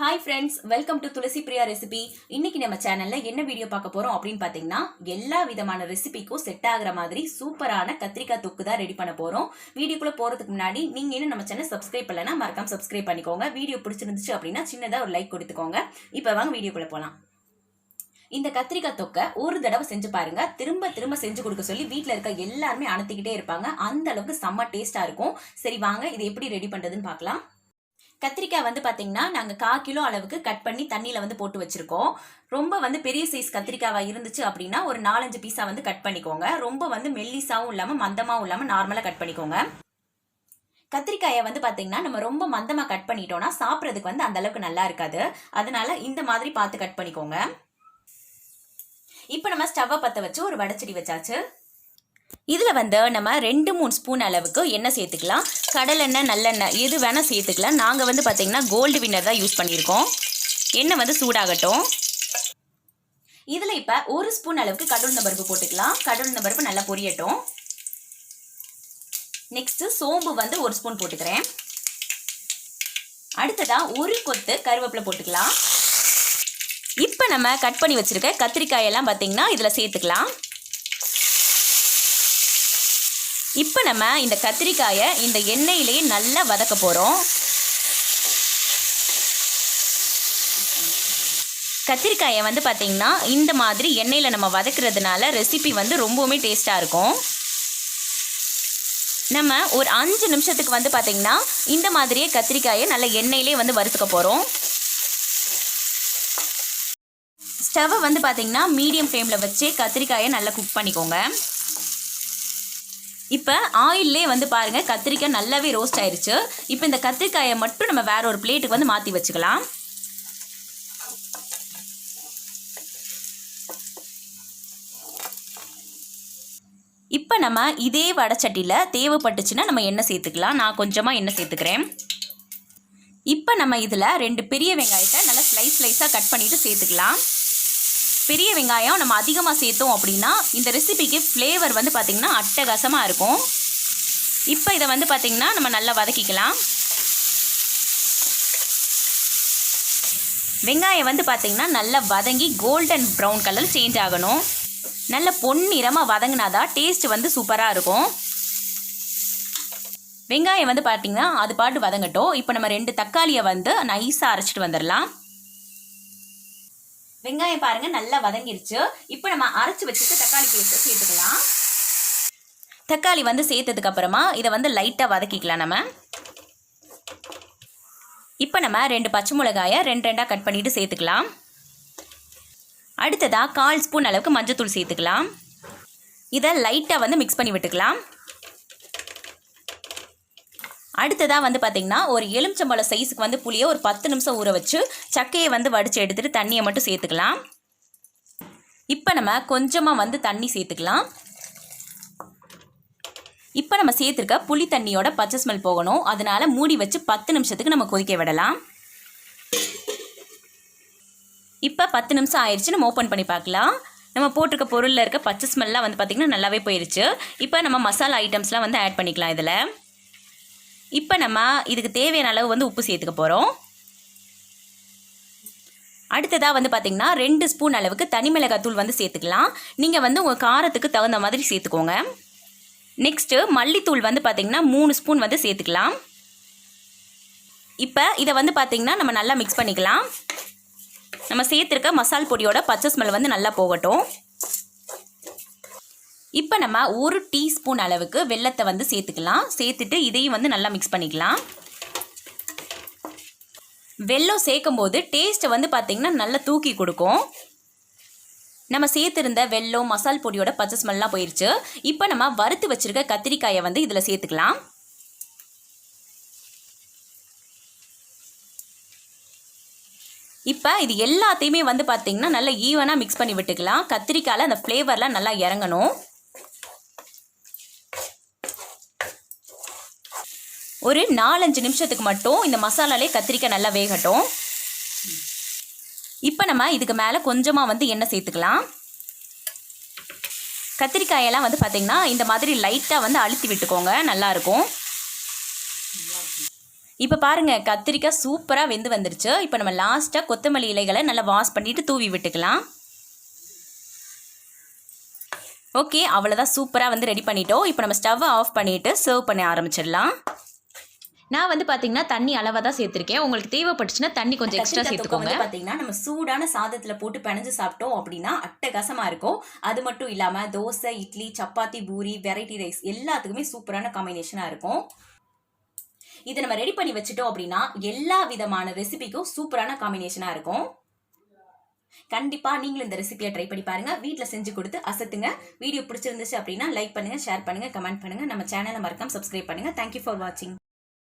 Hi friends welcome to Tulasi Priya recipe இன்னைக்கு நம்ம சேனல்ல என்ன வீடியோ பார்க்க போறோம் அப்படின்னு பாத்தீங்கன்னா எல்லா விதமான ரெசிபிக்கும் செட் ஆகிற மாதிரி சூப்பரான கத்திரிக்காய் தொக்கு தான் ரெடி பண்ண போறோம். வீடியோக்குள்ள போறதுக்கு முன்னாடி நீங்க இன்னும் நம்ம சேனல் சப்ஸ்கிரைப் பண்ணலனா மறக்காம சப்ஸ்கிரைப் பண்ணிக்கோங்க. வீடியோ பிடிச்சிருந்துச்சு அப்படின்னா சின்னதா ஒரு லைக் கொடுத்துக்கோங்க. இப்போ வாங்க வீடியோக்குள்ள போலாம். இந்த கத்திரிக்காய் தொக்கை ஒரு தடவை செஞ்சு பாருங்க. திரும்ப திரும்ப செஞ்சு கொடுக்க சொல்லி வீட்டில் இருக்க எல்லாருமே அனுத்திக்கிட்டே இருப்பாங்க. அந்த அளவுக்கு செம்ம டேஸ்டா இருக்கும். சரி வாங்க இது எப்படி ரெடி பண்றதுன்னு பார்க்கலாம். கத்திரிக்காய் வந்து பார்த்தீங்கன்னா நாங்கள் கா கிலோ அளவுக்கு கட் பண்ணி தண்ணியில் வந்து போட்டு வச்சுருக்கோம். ரொம்ப வந்து பெரிய சைஸ் கத்திரிக்காவாக இருந்துச்சு அப்படின்னா ஒரு நாலஞ்சு பீஸாக வந்து கட் பண்ணிக்கோங்க. ரொம்ப வந்து மெல்லிசாவும் இல்லாமல் மந்தமாகவும் இல்லாமல் நார்மலாக கட் பண்ணிக்கோங்க. கத்திரிக்காயை வந்து பார்த்தீங்கன்னா நம்ம ரொம்ப மந்தமாக கட் பண்ணிட்டோம்னா சாப்பிட்றதுக்கு வந்து அந்த அளவுக்கு நல்லா இருக்காது. அதனால இந்த மாதிரி பார்த்து கட் பண்ணிக்கோங்க. இப்போ நம்ம ஸ்டவ்வை பற்ற வச்சு ஒரு வடச்சடி வச்சாச்சு. இதில் வந்து நம்ம ரெண்டு மூணு ஸ்பூன் அளவுக்கு எண்ணெய் சேர்த்துக்கலாம். கடலெண்ணெய் நல்லெண்ணெய் எது வேணால் சேர்த்துக்கலாம். நாங்கள் வந்து பார்த்திங்கன்னா கோல்டு வின்னர் தான் யூஸ் பண்ணியிருக்கோம். எண்ணெய் வந்து சூடாகட்டும். இதில் இப்போ ஒரு ஸ்பூன் அளவுக்கு கடவுள் பருப்பு போட்டுக்கலாம். கடவுள் பருப்பு நல்லா பொரியட்டும். நெக்ஸ்ட்டு சோம்பு வந்து ஒரு ஸ்பூன் போட்டுக்கிறேன். அடுத்ததாக ஒரு கொத்து கருவேப்பிலை போட்டுக்கலாம். இப்போ நம்ம கட் பண்ணி வச்சுருக்க கத்திரிக்காயெல்லாம் பார்த்தீங்கன்னா இதில் சேர்த்துக்கலாம். இப்போ நம்ம இந்த கத்திரிக்காயை இந்த எண்ணெயிலேயே நல்லா வதக்க போகிறோம் கத்திரிக்காயை வந்து பார்த்திங்கன்னா இந்த மாதிரி எண்ணெயில் நம்ம வதக்குறதுனால ரெசிபி வந்து ரொம்பவுமே டேஸ்ட்டாக இருக்கும். நம்ம ஒரு அஞ்சு நிமிஷத்துக்கு வந்து பார்த்திங்கன்னா இந்த மாதிரியே கத்திரிக்காயை நல்ல எண்ணெயிலே வந்து வறுத்துக்க போகிறோம் ஸ்டவ்வை வந்து பார்த்திங்கன்னா மீடியம் ஃப்ளேமில் வச்சு கத்திரிக்காயை நல்லா குக் பண்ணிக்கோங்க. இப்போ ஆயிலே வந்து பாருங்கள் கத்திரிக்காய் நல்லாவே ரோஸ்ட் ஆயிடுச்சு இப்போ இந்த கத்திரிக்காயை மட்டும் நம்ம வேற ஒரு பிளேட்டுக்கு வந்து மாற்றி வச்சுக்கலாம். இப்போ நம்ம இதே வடச்சட்டியில் தேவைப்பட்டுச்சுன்னா நம்ம எண்ணெய் சேர்த்துக்கலாம். நான் கொஞ்சமாக எண்ணெய் சேர்த்துக்கிறேன். இப்போ நம்ம இதில் ரெண்டு பெரிய வெங்காயத்தை நல்லா ஸ்லைஸ் ஸ்லைஸாக கட் பண்ணிவிட்டு சேர்த்துக்கலாம். பெரிய வெங்காயம் நம்ம அதிகமாக சேர்த்தோம் அப்படின்னா இந்த ரெசிபிக்கு ஃப்ளேவர் வந்து பார்த்திங்கன்னா அட்டகாசமாக இருக்கும். இப்போ இதை வந்து பார்த்திங்கன்னா நம்ம நல்லா வதக்கிக்கலாம். வெங்காயம் வந்து பார்த்திங்கன்னா நல்லா வதங்கி கோல்டன் ப்ரௌன் கலர் சேஞ்ச் ஆகணும். நல்ல பொன்னிறமாக வதங்கினாதான் டேஸ்ட் வந்து சூப்பராக இருக்கும். வெங்காயம் வந்து பார்த்திங்கன்னா அது பாட்டு வதங்கட்டும். இப்போ நம்ம ரெண்டு தக்காளியை வந்து நைஸாக அரைச்சிட்டு வந்துடலாம். வெங்காயம் பாருங்க நல்லா வதங்கிருச்சு. இப்போ நம்ம அரைச்சு வச்சுட்டு தக்காளி பேஸ்ட்டை சேர்த்துக்கலாம். தக்காளி வந்து சேர்த்ததுக்கு அப்புறமா இதை வந்து லைட்டாக வதக்கிக்கலாம் நம்ம. இப்போ நம்ம ரெண்டு பச்சை மிளகாயை ரெண்டு ரெண்டாக கட் பண்ணிட்டு சேர்த்துக்கலாம். அடுத்ததாக கால் ஸ்பூன் அளவுக்கு மஞ்சத்தூள் சேர்த்துக்கலாம். இதை லைட்டாக வந்து மிக்ஸ் பண்ணி விட்டுக்கலாம். அடுத்ததாக வந்து பார்த்திங்கன்னா ஒரு எலுமிச்சம்பழம் சைஸுக்கு வந்து புளியை ஒரு பத்து நிமிஷம் ஊற வச்சு சக்கையை வந்து வடித்து எடுத்துகிட்டு தண்ணியை மட்டும் சேர்த்துக்கலாம். இப்போ நம்ம கொஞ்சமாக வந்து தண்ணி சேர்த்துக்கலாம். இப்போ நம்ம சேர்த்துருக்க புளி தண்ணியோட பச்சை ஸ்மெல் போகணும். அதனால் மூடி வச்சு பத்து நிமிஷத்துக்கு நம்ம கொதிக்க விடலாம். இப்போ பத்து நிமிஷம் ஆயிடுச்சு நம்ம ஓப்பன் பண்ணி பார்க்கலாம். நம்ம போட்டிருக்க பொருளில் இருக்க பச்சை ஸ்மெல்லாம் வந்து பார்த்திங்கன்னா நல்லாவே போயிடுச்சு இப்போ நம்ம மசாலா ஐட்டம்ஸ்லாம் வந்து ஆட் பண்ணிக்கலாம் இதில். இப்போ நம்ம இதுக்கு தேவையான அளவு வந்து உப்பு சேர்த்துக்க போகிறோம் அடுத்ததாக வந்து பார்த்திங்கன்னா ரெண்டு ஸ்பூன் அளவுக்கு தனி மிளகாத்தூள் வந்து சேர்த்துக்கலாம். நீங்கள் வந்து உங்கள் காரத்துக்கு தகுந்த மாதிரி சேர்த்துக்கோங்க. நெக்ஸ்ட்டு மல்லித்தூள் வந்து பார்த்திங்கன்னா மூணு ஸ்பூன் வந்து சேர்த்துக்கலாம். இப்போ இதை வந்து பார்த்திங்கன்னா நம்ம நல்லா மிக்ஸ் பண்ணிக்கலாம். நம்ம சேர்த்துருக்க மசால் பொடியோட பச்சை ஸ்மெல் வந்து நல்லா போகட்டும். இப்போ நம்ம ஒரு டீஸ்பூன் அளவுக்கு வெள்ளத்தை வந்து சேர்த்துக்கலாம். சேர்த்துட்டு இதையும் வந்து நல்லா மிக்ஸ் பண்ணிக்கலாம். வெல்லம் சேர்க்கும் போது டேஸ்ட்டை வந்து பார்த்திங்கன்னா நல்லா தூக்கி கொடுக்கும். நம்ம சேர்த்துருந்த வெல்லம் மசால் பொடியோட பச்சை ஸ்மெல்லாம் போயிடுச்சு இப்போ நம்ம வறுத்து வச்சுருக்க கத்திரிக்காயை வந்து இதில் சேர்த்துக்கலாம். இப்போ இது எல்லாத்தையுமே வந்து பார்த்திங்கன்னா நல்லா ஈவனாக மிக்ஸ் பண்ணி விட்டுக்கலாம். கத்திரிக்காயில் அந்த ஃப்ளேவர்லாம் நல்லா இறங்கணும். ஒரு நாலஞ்சு நிமிஷத்துக்கு மட்டும் இந்த மசாலாலே கத்திரிக்காய் நல்லா வேகட்டும். இப்போ நம்ம இதுக்கு மேலே கொஞ்சமாக வந்து எண்ணெய் சேர்த்துக்கலாம். கத்திரிக்காயெல்லாம் வந்து பார்த்திங்கன்னா இந்த மாதிரி லைட்டாக வந்து அழுத்தி விட்டுக்கோங்க நல்லாயிருக்கும் இப்போ பாருங்க கத்திரிக்காய் சூப்பராக வெந்து வந்துருச்சு. இப்போ நம்ம லாஸ்ட்டாக கொத்தமல்லி இலைகளை நல்லா வாஷ் பண்ணிவிட்டு தூவி விட்டுக்கலாம். ஓகே அவ்வளோதான் சூப்பராக வந்து ரெடி பண்ணிட்டோம். இப்போ நம்ம ஸ்டவ்வை ஆஃப் பண்ணிவிட்டு சர்வ் பண்ண ஆரம்பிச்சிடலாம். நான் வந்து பார்த்தீங்கன்னா தண்ணி அளவாக தான் சேர்த்துருக்கேன். உங்களுக்கு தேவைப்பட்டுச்சுன்னா தண்ணி கொஞ்சம் எக்ஸ்ட்ரா சேர்த்துக்கோங்க. பார்த்தீங்கன்னா நம்ம சூடான சாதத்தில் போட்டு பிணைஞ்சு சாப்பிட்டோம் அப்படின்னா அட்டகாசமாக இருக்கும். அது மட்டும் இல்லாமல் தோசை இட்லி சப்பாத்தி பூரி வெரைட்டி ரைஸ் எல்லாத்துக்குமே சூப்பரான காம்பினேஷனாக இருக்கும். இதை நம்ம ரெடி பண்ணி வச்சுட்டோம் அப்படின்னா எல்லா விதமான ரெசிபிக்கும் சூப்பரான காம்பினேஷனாக இருக்கும். கண்டிப்பா நீங்களும் இந்த ரெசிபியை ட்ரை பண்ணி பாருங்க. வீட்டில் செஞ்சு கொடுத்து அசத்துங்க. வீடியோ பிடிச்சிருந்துச்சு அப்படின்னா லைக் பண்ணுங்க ஷேர் பண்ணுங்க கமெண்ட் பண்ணுங்க. நம்ம சேனலை மறக்காம சப்ஸ்கிரைப் பண்ணுங்க. தேங்க்யூ ஃபார் வாட்சிங்